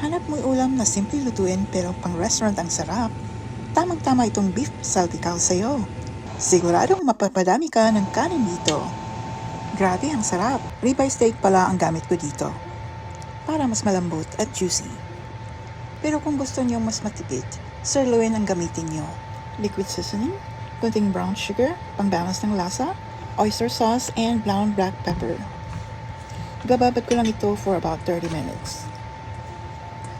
Hanap mo ulam na simple lutuin pero pang restaurant ang sarap. Tamang-tama itong beef saltikaw sa'yo. Siguradong mapapadami ka ng kanin dito. Grabe ang sarap. Ribeye steak pala ang gamit ko dito. Para mas malambot at juicy. Pero kung gusto niyo mas matipid, sirloin ang gamitin niyo. Liquid seasoning, kunting brown sugar, pang-balance ng lasa, oyster sauce, and brown black pepper. Gababad ko lang ito for about 30 minutes.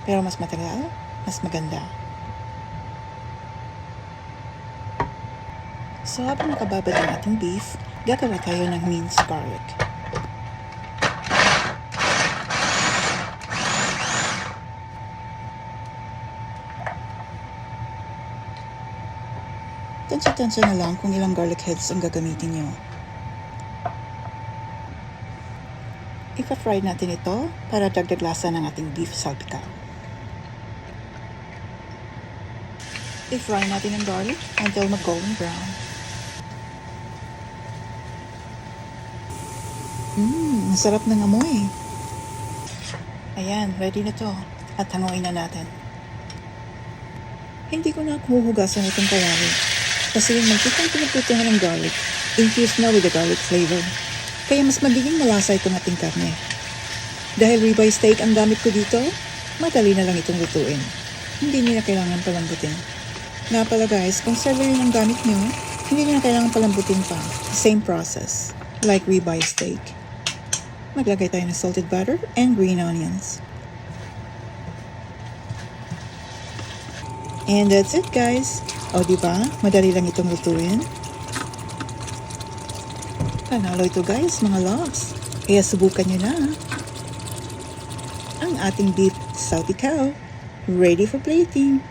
Pero mas matagal, mas maganda. So habang nakababad ang ating beef, gagawa tayo ng minced garlic. Tansya-tansya na lang kung ilang garlic heads ang gagamitin nyo. Ipa-fry natin ito para dagdag lasa ng ating beef salpicao. I-fry natin ang garlic until mag-golden brown. Mmm, sarap ng amoy. Ayan, ready na to. At hanguin na natin. Hindi ko na huhugasan itong kawali. Kasi yung magkikang pinuputungan ng garlic, infused na with the garlic flavor. Kaya mas magiging malasa itong ating karne. Dahil ribeye steak ang gamit ko dito, madali na lang itong lutuin. Hindi niyo na kailangan palambutin. Nga pala guys, kung sirloin ang gamit nyo, hindi niyo na kailangan palambutin pa. Same process, like ribeye steak. Maglagay tayo ng salted butter and green onions. And that's it guys. O di ba? Madali lang itong lutuin. Panalo ito guys, mga loves. Kaya subukan nyo na. Ang ating beef salpicao. Ready for plating.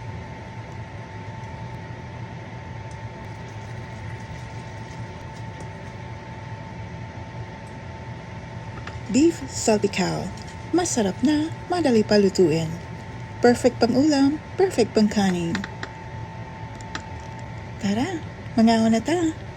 Beef salpicao. Masarap na, madali pa lutuin. Perfect pang ulam, perfect pang kanin. Tara, mangaon na ta.